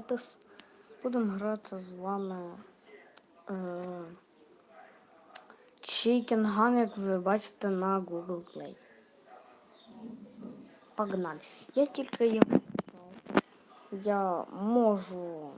опис. Будемо грати з вами е, Chicken Gun, як ви бачите на Google Play. Погнали. Я тільки його. Я можу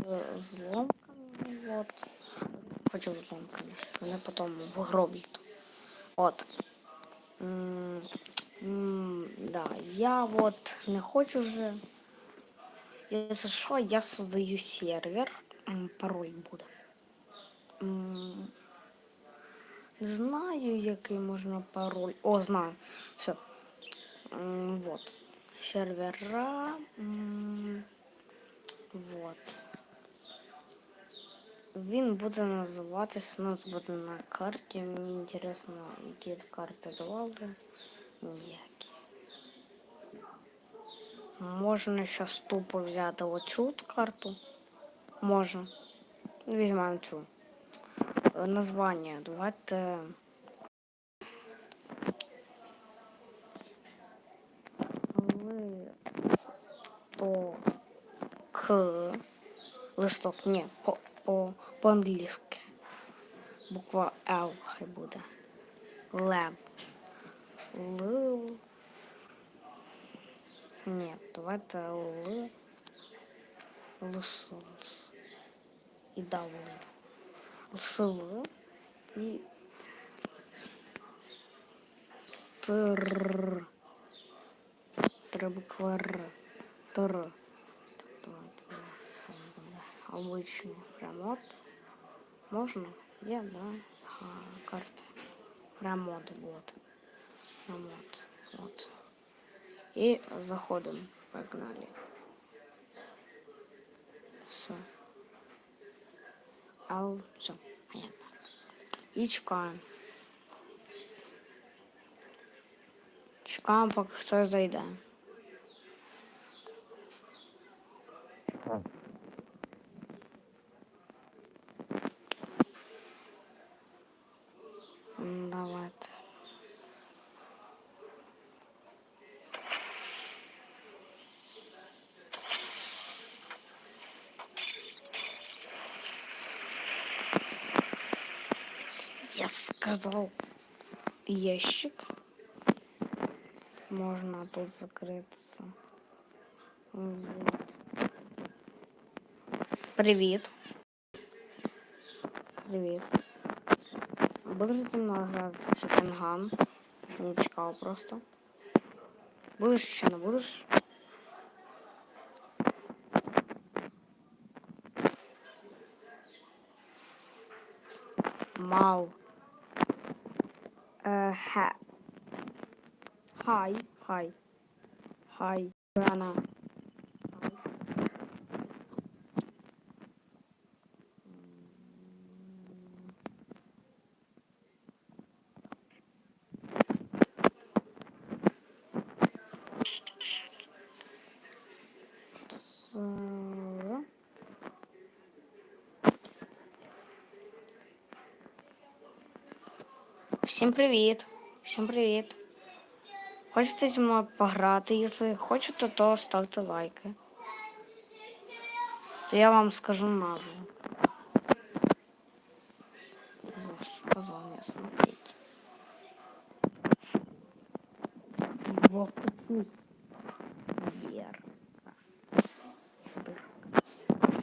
е, зломками, от. Хочу зломками. Вони потім в гроблі. От. М, м, Да, я вот не хочу вже. Якщо що, я создаю сервер. Пароль буде. Не знаю, який можна пароль. О, знаю. Все. Вот. Сервера. Вот. Він буде називатися, у нас буде на карті. Мені інтересно, які карти давали. Ніякі. Можна зараз тупо взяти оцю карту. Можна. Візьмемо цю. Е, Названня. Давайте. Листок. К. Листок. Ні, по, по, по-англійськи. Буква Л хай буде. Леб. Л. Ні, давайте Л. Лисунц. І дав Л. Сл. І. Тр. Три букви Р. Тр. Давайте у нас буде обичний прям от. Можна? Є, да? Ага, карта. Прям от, вот. Прям от. Вот. И заходим. Погнали. Все. Ал, все, понятно. И чекаем. Чекаем, поки хтось зайде. Я сказал ящик. Можно тут закрыться. Вот. Привет. Привет. Будеш зі мною грати в Чекенган? Мені цікаво просто. Будеш чи не будеш? Мау. Е, хе. Хай, хай. Хай. Рана. Всім привіт! Всім привіт! Хочете зі мною пограти? Якщо хочете, то ставте лайки. То я вам скажу назву. Позволь смотреть. Вокруг вверх.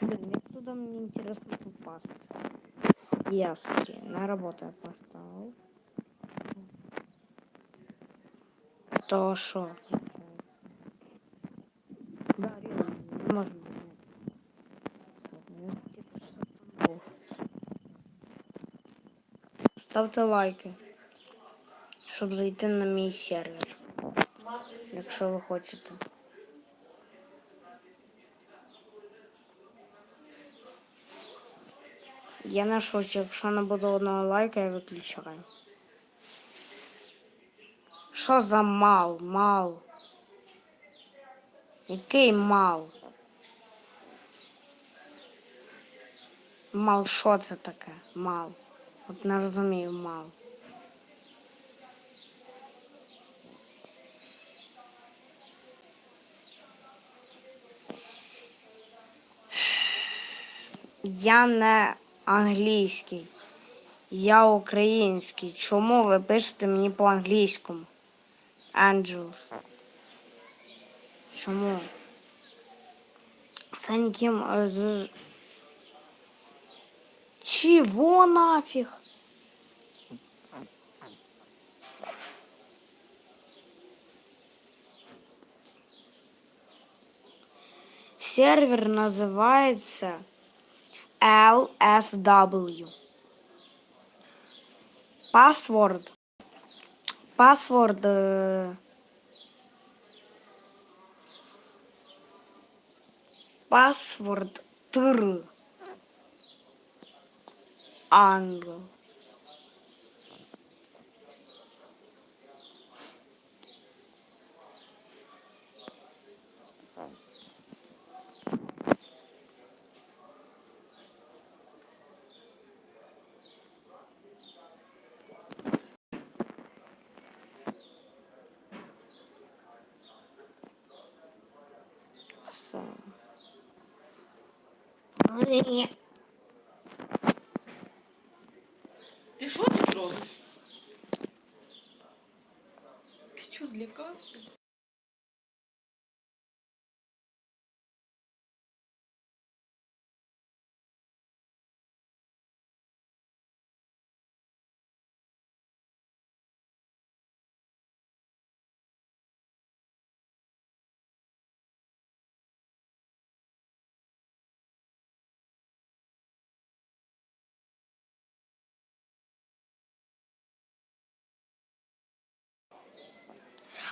Блин, мне туда мне интересно попасть. Яски. На работу я То шо? Да, реально, можно. Ставте лайки, щоб зайти на мій сервер. Якщо ви хочете. Я шучу, якщо не буде одного лайка, я виключаю. Що за мал, мал? Який мал? Мал, що це таке? Мал. От не розумію мал. Я не англійський, я український. Чому ви пишете мені по-англійському? Angels. Чому? Це ніким е, з. Чого нафіг? Сервер називається LSW. Паспорт. Password. Uh, password. Тр. Ангел. Ні. Ти що тут робиш? Ти що, злякався?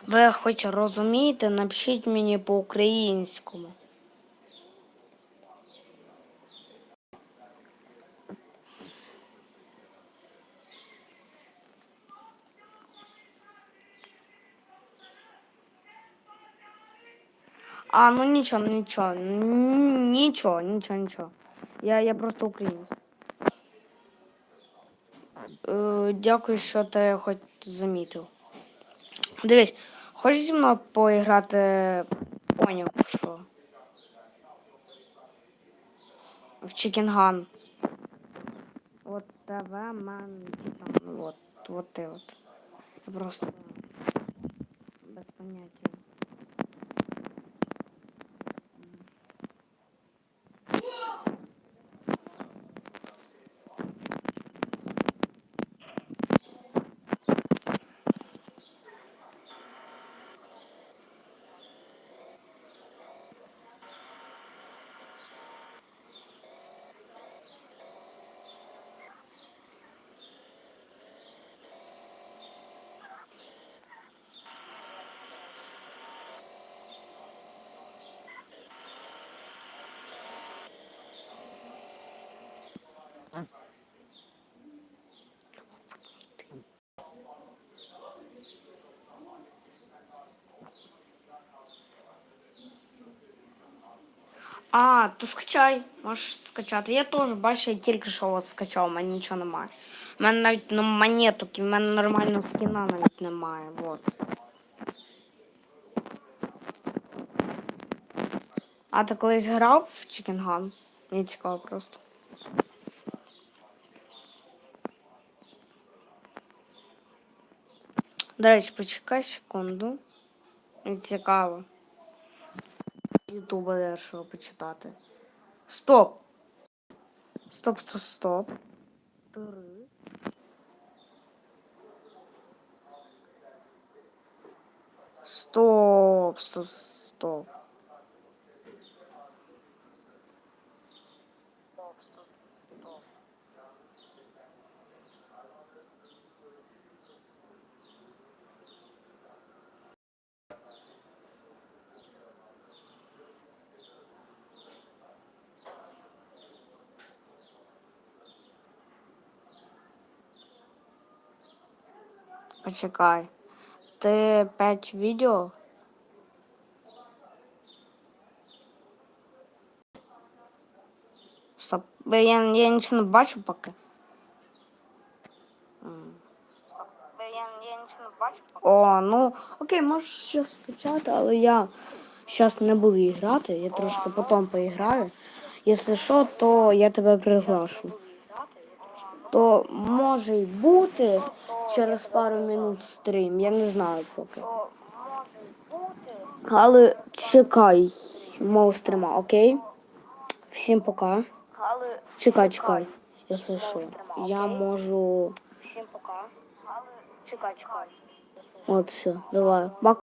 Ви хоч розумієте, напишіть мені по-українському. А, ну нічого, нічого, нічого, нічого, нічого. Я, я просто українець. Е, дякую, що ти хоч замітив. Дивись, хочеш зі мною поіграти поняв, що? В Чікінган. От ТВ мен там, от, от ти от. Я просто без поняття. А, то скачай, можеш скачати. Я теж бачу, я тільки що от скачав, у мене нічого немає. У мене навіть ну, монеток, і в мене нормального скіна навіть немає. Вот. А ти колись грав в Чікінган? Мені цікаво просто. До речі, почекай секунду. Мені цікаво. Ютуба дещо почитати. Стоп! Стоп, стоп. Стоп, стоп, стоп. Стоп, Почекай. Ти п'ять відео? Стоп. Я, я нічого не бачу поки. О, ну окей, можеш ще скачати, але я зараз не буду грати, я трошки потім поіграю. Якщо що, то я тебе приглашу. То може й бути через пару минут стрім, я не знаю поки. Але чекай мого стрима, окей? Всім пока. Чекай, чекай. Якщо що, я можу. Всім пока. Чекай, чекай. От все, давай.